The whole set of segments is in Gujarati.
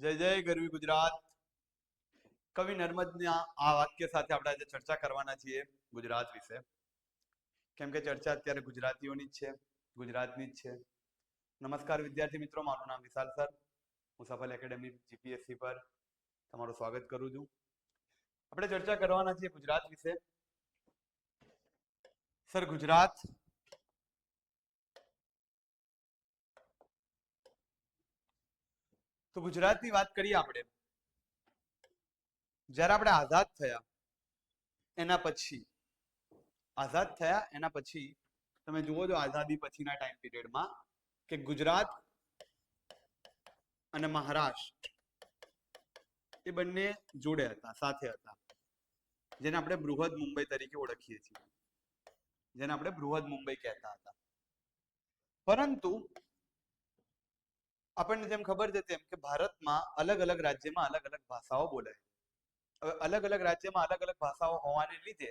જય જય ગરવી ગુજરાત. કવિ નર્મદના આ વાક્ય સાથે આપણે આજે ચર્ચા કરવાના છીએ ગુજરાત વિશે. કેમ કે ચર્ચા અત્યારે ગુજરાતીઓની જ છે, ગુજરાતની જ છે. નમસ્કાર વિદ્યાર્થી મિત્રો, મારું નામ વિશાલ સર. હું સફલ એકેડેમી જીપીએસસી પર તમારું સ્વાગત કરું છું. આપણે ચર્ચા કરવાના છીએ ગુજરાત વિશે. સર, ગુજરાત તો ગુજરાતની વાત કરીએ આપણે. જ્યારે આપણે આઝાદ થયા, એના પછી, આઝાદ થયા, એના પછી, તમે જુઓ છો આઝાદી પછીના ટાઈમ પીરિયડમાં કે ગુજરાત અને મહારાષ્ટ્ર એ બંને જોડે હતા, સાથે હતા. જેને આપણે બૃહદ મુંબઈ તરીકે ઓળખીએ છીએ. જેને આપણે બૃહદ મુંબઈ કહેતા હતા. પરંતુ આપણને જેમ ખબર છે તેમ કે ભારતમાં અલગ અલગ રાજ્યમાં અલગ અલગ ભાષાઓ બોલાય હવે અલગ અલગ રાજ્યમાં અલગ અલગ ભાષાઓ હોવાને લીધે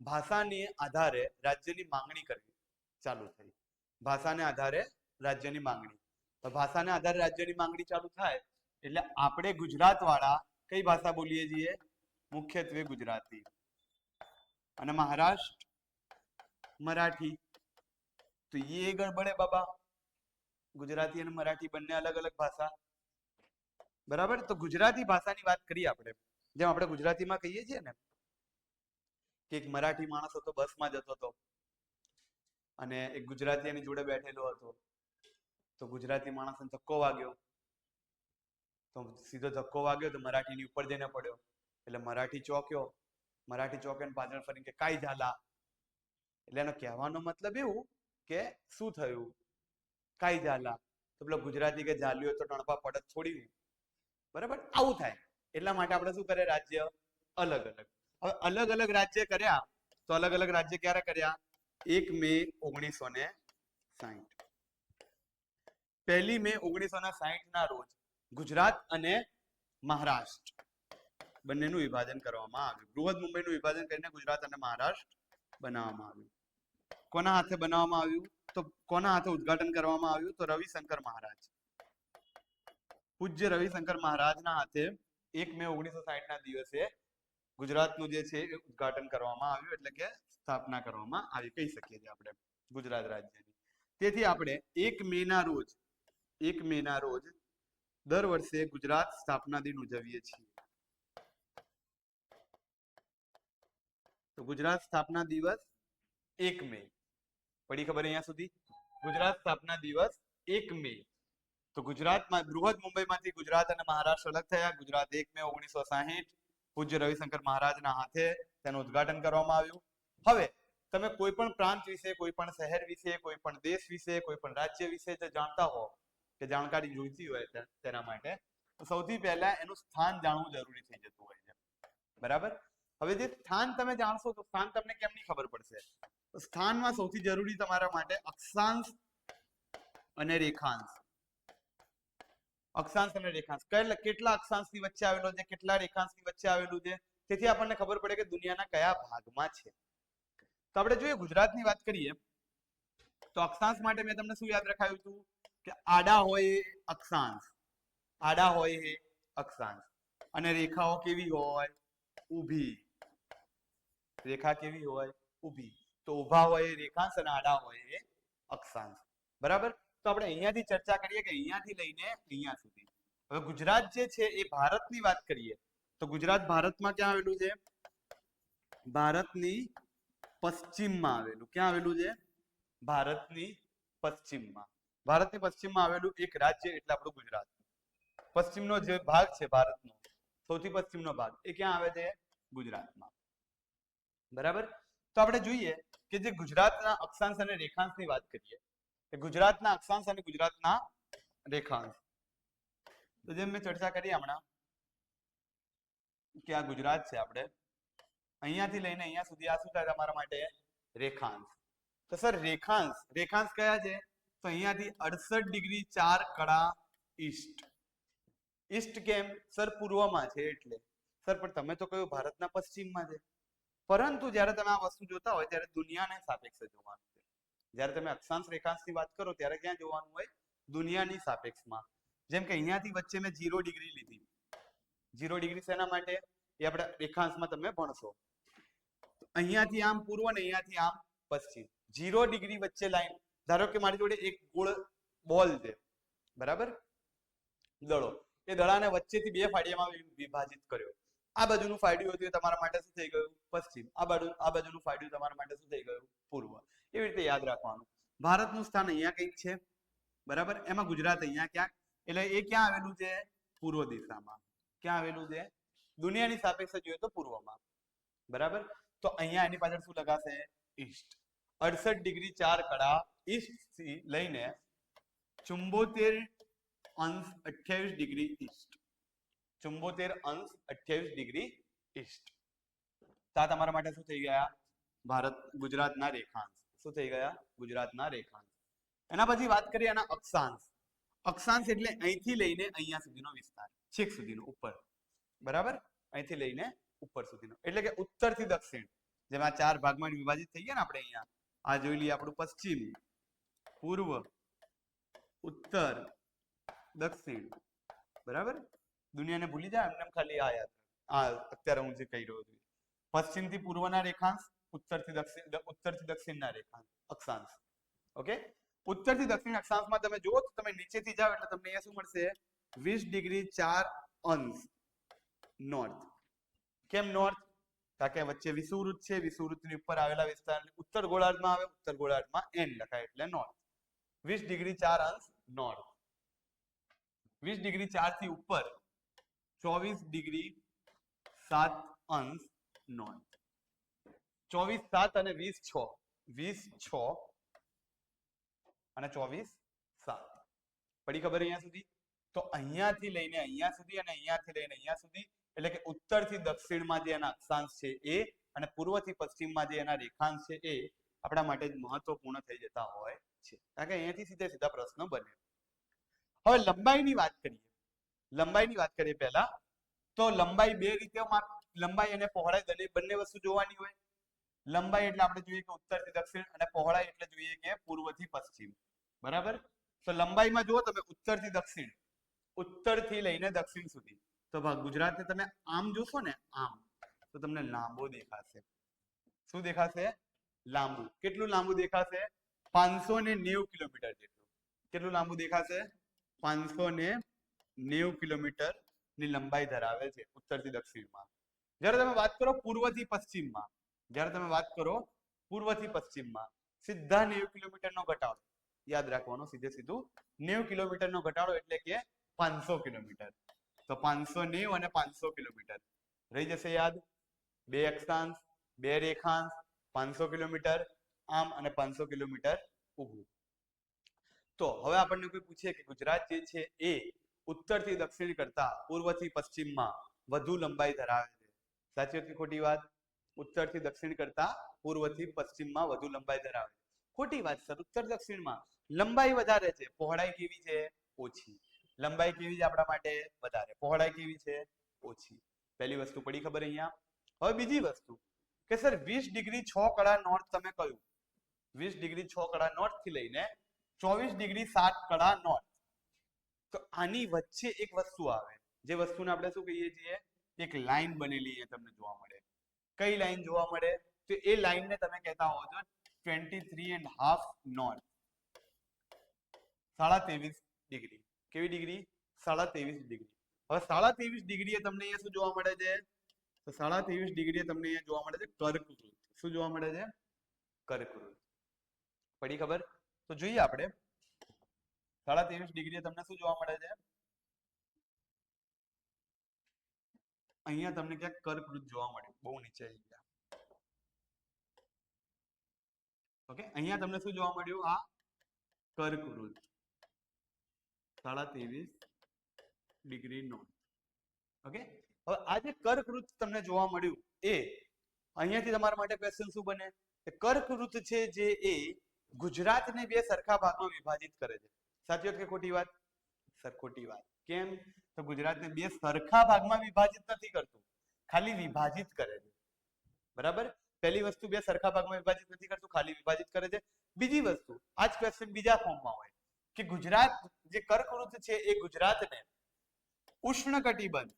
ભાષાની આધારે રાજ્યની માંગણી કરવી ચાલુ થઈ. ભાષાને આધારે રાજ્યની માંગણી. તો ભાષાને આધારે રાજ્યની માંગણી ચાલુ થાય એટલે આપણે ગુજરાત વાળા કઈ ભાષા બોલીએ છીએ? મુખ્યત્વે ગુજરાતી. અને મહારાષ્ટ્ર, મરાઠી. તો એ ગડબડ બાબા. ગુજરાતી અને મરાઠી બંને અલગ અલગ ભાષા. બરાબર? તો ગુજરાતી ભાષાની વાત કરીએ આપણે. જેમ આપણે ગુજરાતીમાં કહીએ છીએ ને કે એક મરાઠી માણસ હતો, બસમાં જતો હતો. અને એક ગુજરાતી એની જોડે બેઠેલો હતો. તો ગુજરાતી માણસને ધક્કો વાગ્યો. તો સીધો ધક્કો વાગ્યો તો મરાઠીની ઉપર જઈને પડ્યો. એટલે મરાઠી ચોક્યો. મરાઠી ચોકે પાછળ ફરીને કે, કાઈ ઝાલા. એટલે એનો કહેવાનો મતલબ એવું કે, શું થયું? કાઈ ઝાલા. તો પેલો ગુજરાતી કે ઝાલ્યો તો ટણપા પડત છોડી બરાબર? આવું થાય. એટલા માટે આપણે શું કરે રાજ્ય અલગ અલગ. હવે અલગ અલગ રાજ્ય કર્યા, તો અલગ અલગ રાજ્ય ક્યારે કર્યા? એક મે ઓગણીસો ને સાહીઠ પહેલી મે ઓગણીસો ને સાહીઠ ના રોજ ગુજરાત અને મહારાષ્ટ્ર બંનેનું વિભાજન કરવામાં આવ્યું. બૃહદ મુંબઈનું વિભાજન કરીને ગુજરાત અને મહારાષ્ટ્ર બનાવવામાં આવ્યું. કોના હાથે બનાવવામાં આવ્યું? તો કોના હાથે ઉદ્ઘાટન કરવામાં આવ્યું? તો રવિશંકર મહારાજ. પૂજ્ય રવિશંકર મહારાજના હાથે એક મે ઓગણીસો સાહીઠ ના દિવસે ગુજરાતનું જે છે એ ઉદ્ઘાટન કરવામાં આવ્યું, એટલે કે સ્થાપના કરવામાં આવી. કહી શકીએ છીએ આપણે ગુજરાત રાજ્યની. તેથી આપણે એક મે ના રોજ, એક મે ના રોજ દર વર્ષે ગુજરાત સ્થાપના દિન ઉજવીએ છીએ. તો ગુજરાત સ્થાપના દિવસ એક મે. પડી ખબર અહીંયા સુધી? ગુજરાત સ્થાપના દિવસ એક મે. તો ગુજરાતમાં, બૃહદ મુંબઈમાંથી ગુજરાત અને મહારાષ્ટ્ર અલગ થયા. ગુજરાત એક મે, ઓગણીસો સાહીઠ. પૂજ્ય રવિશંકર મહારાજના હાથે તેનું ઉદઘાટન કરવામાં આવ્યું. હવે, તમે કોઈ પણ પ્રાંત વિશે, કોઈ પણ શહેર વિશે, કોઈ પણ દેશ વિશે, કોઈ પણ રાજ્ય વિશે જે જાણતા હો, કે જાણકારી જોઈતી હોય તેના માટે, તો સૌથી પહેલા એનું સ્થાન જાણવું જરૂરી થઈ જતું હોય છે. બરાબર? હવે જે સ્થાન તમે જાણશો, તો સ્થાન તમને કેમની ખબર પડશે? સ્થાનમાં સૌથી જરૂરી તમારા માટે અક્ષાંશ અને રેખાંશ. અક્ષાંશ અને રેખાંશ. કેટલા અક્ષાંશની વચ્ચે આવેલો છે? કેટલા રેખાંશની વચ્ચે આવેલું છે? તેથી આપણને ખબર પડે કે દુનિયાના કયા ભાગમાં છે. તો આપણે જોઈએ ગુજરાતની વાત કરીએ, તો અક્ષાંશ માટે મેં તમને શું યાદ રખાયું હતું? કે આડા હોય અક્ષાંશ. આડા હોય એ અક્ષાંશ. અને રેખાઓ કેવી હોય? ઊભી. રેખા કેવી હોય? ઊભી. તો ઊભા હોય, રેખાંશ અને આડા હોય અક્ષાંશ. બરાબર? તો આપણે અહીંયાથી ચર્ચા કરીએ કે અહીંયાથી લઈને અહીંયા સુધી. હવે ગુજરાત જે છે એ ભારતની વાત કરીએ, તો ગુજરાત ભારતમાં ક્યાં આવેલું છે? ભારતની પશ્ચિમમાં આવેલું. ક્યાં આવેલું છે? ભારતની પશ્ચિમમાં. ભારતની પશ્ચિમમાં આવેલું એક રાજ્ય એટલે આપણું ગુજરાત. પશ્ચિમનો જે ભાગ છે ભારતનો, સૌથી પશ્ચિમનો ભાગ, એ ક્યાં આવે છે? ગુજરાતમાં. બરાબર? તો આપણે જોઈએ કે જે ગુજરાતના અક્ષાંશ અને રેખાંશની વાત કરીએ કે ગુજરાતના અક્ષાંશ અને ગુજરાતના રેખાંશ. તો જેમ મેં ચર્ચા કરી હમણાં કે આ ગુજરાત છે આપણે, અહીંયાથી લઈને અહીંયા સુધી આ શું થાય તમારા માટે? રેખાંશ. તો સર, રેખાંશ રેખાંશ કયા છે? તો અહીંયાથી અડસઠ ડિગ્રી ચાર કડા ઈસ્ટ. ઈસ્ટ કેમ? સર, પૂર્વમાં છે એટલે. સર, પણ તમે તો કહ્યું ભારતના પશ્ચિમમાં છે. પરંતુ જ્યારે તમે આ વસ્તુ જોતા હોય ત્યારે દુનિયાને સાપેક્ષે જોવાનું છે. જ્યારે તમે અક્ષાંશ રેખાંશની વાત કરો ત્યારે ક્યાં જોવાનું હોય? દુનિયાની સાપેક્ષમાં. જેમ કે અહીંયાથી વચ્ચે મેં ઝીરો ડિગ્રી લીધી. ઝીરો ડિગ્રી શેના માટે? એ આપણે રેખાંશમાં તમે ભણશો. અહીંયાથી આમ પૂર્વ ને અહીંયાથી આમ પશ્ચિમ. ઝીરો ડિગ્રી વચ્ચે લાઈન ધારો કે મારી જોડે એક ગોળ બોલ છે. બરાબર? દડો. એ દડાને વચ્ચેથી બે ફાડિયામાં વિભાજિત કર્યો. આ બાજુનું ફાડ્યું હતું તમારા માટે શું થઈ ગયું? પશ્ચિમ. આ બાજુ આ બાજુનું ફાડ્યું તમારા માટે શું થઈ ગયું? પૂર્વ. એવી રીતે યાદ રાખવાનું. ભારતનું સ્થાન અહીંયા કંઈક છે? બરાબર? એમાં ગુજરાત અહીંયા ક્યાંક? એટલે એ ક્યાં આવેલું છે? પૂર્વ દિશામાં. ક્યાં આવેલું છે? દુનિયાની સાપેક્ષે જોઈએ તો પૂર્વમાં. બરાબર? તો અહીંયા એની પાછળ શું લગાશે? ઈસ્ટ. અડસઠ ડિગ્રી ચાર કડા ઈસ્ટથી લઈને ચુંબોતેર અંશ અઠ્યાવીસ ડિગ્રી ઈસ્ટ. ચુંબોતેર અંશ અઠ્યાવીસ ડિગ્રી ઈસ્ટ તો તમારા માટે શું થઈ ગયા? ભારત, ગુજરાતના રેખાંશ. શું થઈ ગયા? ગુજરાતના રેખાંશ. એના પછી વાત કરીએ એના અક્ષાંશ. અક્ષાંશ એટલે અહીંથી લઈને અહીંયા સુધીનો વિસ્તાર. છેક સુધીનો, ઉપર. બરાબર? અહીંથી લઈને ઉપર સુધીનો. એટલે કે ઉત્તરથી દક્ષિણ. જેમાં ચાર ભાગમાં વિભાજિત થઈ ગયા ને આપણે અહીંયા. આ જોઈ લઈએ આપણું પશ્ચિમ, પૂર્વ, ઉત્તર, દક્ષિણ. બરાબર? દુનિયાને ભૂલી જાય, એમને ખાલી આ યાદ આ અત્યારે હું જે કહી રહ્યો છું. પશ્ચિમથી પૂર્વના રેખાંશ, ઉત્તરથી દક્ષિણ ઉત્તરથી દક્ષિણના રેખાંશ, અક્ષાંશ. ઓકે? ઉત્તરથી દક્ષિણ અક્ષાંશમાં તમે જુઓ તો તમે નીચેથી જાઓ એટલે તમને અહીંયા શું મળશે? વીસ ડિગ્રી ચાર અંશ નોર્થ. કેમ નોર્થ? કારણ કે વચ્ચે વિષુવૃત છે વિષુવૃતની ઉપર આવેલા વિસ્તાર, ઉત્તર ગોળાર્ધમાં આવે, ઉત્તર ગોળાર્ધમાં એન લખાય એટલે નોર્થ. વીસ ડિગ્રી ચાર અંશ નોર્થ. વીસ ડિગ્રી ચારથી ઉપર ચોવીસ ડિગ્રી સાત અંશ નોર્થ ચોવીસ સાત અને વીસ છ. વીસ છ અને ચોવીસ સાત. પડી ખબર અહીંયા સુધી? તો અહીંયાથી લઈને અહીંયા સુધી અને અહીંયાથી લઈને અહીંયા સુધી, એટલે કે ઉત્તરથી દક્ષિણમાં જે એના અક્ષાંશ છે એ અને પૂર્વથી પશ્ચિમમાં જે એના રેખાંશ છે એ આપણા માટે જ મહત્વપૂર્ણ થઈ જતા હોય છે. કારણ કે અહીંયાથી સીધે સીધા પ્રશ્નો બને. હવે લંબાઈની વાત કરીએ. લંબાઈની વાત કરીએ પહેલા, તો લંબાઈ બે રીતે લંબાઈ અને પહોળાઈ બંને બંને વસ્તુ જોવાની હોય. લંબાઈ એટલે આપણે જોઈએ કે ઉત્તરથી દક્ષિણ અને પહોળાઈ એટલે જોઈએ કે પૂર્વથી પશ્ચિમ. બરાબર? તો લંબાઈમાં જુઓ તમે ઉત્તરથી દક્ષિણ. ઉત્તરથી લઈને દક્ષિણ સુધી. તો ગુજરાત ગુજરાતને તમે આમ જોશો ને આમ, તો તમને લાંબો દેખાશે. શું દેખાશે? લાંબુ. કેટલું લાંબુ દેખાશે? પાંચસો ને નેવું કિલોમીટર જેટલું. કેટલું લાંબુ દેખાશે? પાંચસો ને નેવું કિલોમીટરની લંબાઈ ધરાવે છે ઉત્તરથી દક્ષિણમાં. જ્યારે તમે વાત કરો પૂર્વથી પશ્ચિમમાં, જ્યારે તમે વાત કરો પૂર્વથી પશ્ચિમમાં, સીધા નેવું કિલોમીટરનો ઘટાડો. યાદ રાખવાનો, સીધે સીધું નેવું કિલોમીટરનો ઘટાડો એટલે કે પાંચસો કિલોમીટર. તો પાંચસો નેવું અને પાંચસો કિલોમીટર. રહી જશે યાદ? બે અક્ષાંશ, બે રેખાંશ, પાંચસો કિલોમીટર, આમ અને પાંચસો કિલોમીટર ઊભું. તો હવે આપણને કોઈ પૂછે કે ગુજરાત જે છે એ ઉત્તરથી દક્ષિણ કરતા પૂર્વથી પશ્ચિમમાં વધુ લંબાઈ ધરાવે છે. સાચી કે ખોટી વાત? ઉત્તરથી દક્ષિણ કરતા પૂર્વથી પશ્ચિમમાં વધુ લંબાઈ ધરાવે છે. ખોટી વાત સર, ઉત્તર દક્ષિણમાં લંબાઈ વધારે છે. પહોળાઈ કેવી છે? ઓછી. લંબાઈ કેવી છે આપણા માટે? વધારે. પહોળાઈ કેવી છે? ઓછી. પહેલી વસ્તુ પડી ખબર અહીંયા? હવે બીજી વસ્તુ કે સર, વીસ ડિગ્રી છ કડા નોર્થ તમે કહ્યું વીસ ડિગ્રી છ કડા નોર્થથી લઈને ચોવીસ ડિગ્રી સાત કડા નોર્થ. તો આની વચ્ચે એક વસ્તુ આવે. જે વસ્તુને આપણે શું કહીએ છીએ? એક લાઈન બનેલી અહીંયા તમને જોવા મળે. કઈ લાઈન જોવા મળે? તો એ લાઈનને તમે કહેતા હો છો twenty three and half north સાડા ત્રેવીસ ડિગ્રી. કેવી ડિગ્રી? સાડા ત્રેવીસ ડિગ્રી. હવે સાડા ત્રેવીસ ડિગ્રીએ તમને અહીંયા શું જોવા મળે છે? તો સાડા ત્રેવીસ ડિગ્રીએ તમને અહીંયા જોવા મળે છે કર્કવૃત શું જોવા મળે છે? કર્કવૃત પડી ખબર? તો જોઈએ આપણે. સાડા ત્રેવીસ ડિગ્રીએ તમને શું જોવા મળે છે? અહીંયા તમને ક્યાંક કર્કવૃત જોવા મળ્યું. બહુ નીચે આવી ગયા. ઓકે, અહીંયા તમને શું જોવા મળ્યું? આ કર્કવૃત. સાડા ત્રેવીસ ડિગ્રી નોર્થ ઓકે, હવે આ જે કર્કવૃત તમને જોવા મળ્યું એ અહીંયાથી તમારા માટે ક્વેશ્ચન શું બને? કર્કવૃત છે જે એ ગુજરાતને બે સરખા ભાગમાં વિભાજિત કરે છે. સાચી વાત કે ખોટી વાત? સર, ખોટી વાત. કેમ? તો ગુજરાતને બે સરખા ભાગમાં વિભાજિત નથી કરતું. ખાલી વિભાજિત કરે છે. બરાબર? પહેલી વસ્તુ બે સરખા ભાગમાં વિભાજિત નથી કરતું, ખાલી વિભાજિત કરે છે. બીજી વસ્તુ આ જ ક્વેશ્ચન બીજા ફોર્મમાં હોય, કે ગુજરાત જે કર્કવૃત છે એ ગુજરાતને ઉષ્ણકટિબંધ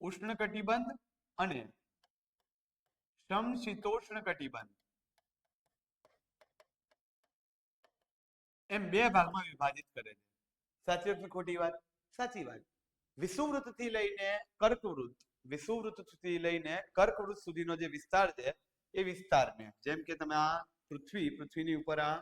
ઉષ્ણકટિબંધ અને સમશીતોષ્ણ કટિબંધ એમ બે ભાગમાં વિભાજિત કરે છે. સાચી કે ખોટી વાત? સાચી વાત. વિષુવવૃત્તથી લઈને કર્કવૃત વિષુવવૃત્તથી લઈને કર્કવૃત સુધીનો જે વિસ્તાર છે, એ વિસ્તારને, જેમ કે તમે આ પૃથ્વી, પૃથ્વીની ઉપર આ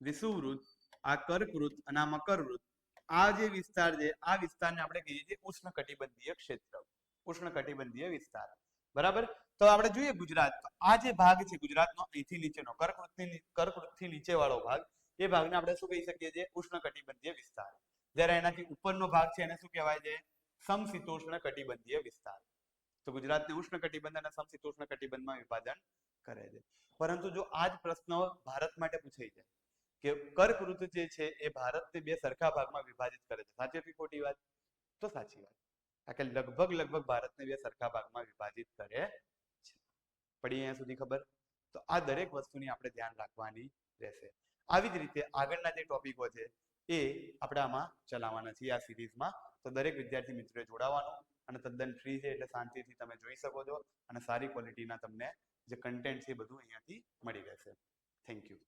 વિષુવૃત આ કર્કવૃત અને આ મકરવૃત આ જે વિસ્તાર છે, આ વિસ્તારને આપણે કહીએ છીએ ઉષ્ણકટિબંધીય ક્ષેત્ર, ઉષ્ણકટિબંધીય વિસ્તાર. બરાબર? તો આપણે જોઈએ ગુજરાત. આ જે ભાગ છે ગુજરાતનો, અહીંથી નીચેનો, કર્કવૃત્તની કર્કવૃત્તથી નીચે વાળો ભાગ, એ ભાગને આપણે શું કહી શકીએ છીએ? ઉષ્ણકટિબંધીય વિસ્તાર. જ્યારે એનાથી ઉપરનો ભાગ છે, એને શું કહેવાય છે? સમશીતોષ્ણ કટિબંધીય વિસ્તાર. તો ગુજરાતને ઉષ્ણકટિબંધ અને સમશીતોષ્ણ કટિબંધમાં વિભાજન કરે છે. પરંતુ જો આ જ પ્રશ્ન ભારત માટે પૂછાઈ જાય કે કર્કવૃત જે છે, એ ભારતને બે સરખા ભાગમાં વિભાજિત કરે છે. સાચી કે ખોટી વાત? તો સાચી વાત. કારણ કે લગભગ લગભગ ભારતને બે સરખા ભાગમાં વિભાજિત કરે પડી અહીંયા સુધી ખબર? તો આ દરેક વસ્તુની આપણે ધ્યાન રાખવાની રહેશે. આવી જ રીતે આગળના જે ટોપિકો છે, એ આપણે આમાં ચલાવવાના છીએ આ સિરીઝમાં. તો દરેક વિદ્યાર્થી મિત્રોએ જોડાવાનું અને તદ્દન ફ્રી છે એટલે શાંતિથી તમે જોઈ શકો છો અને સારી ક્વોલિટીના તમને જે કન્ટેન્ટ છે એ બધું અહીંયાથી મળી રહેશે. Thank you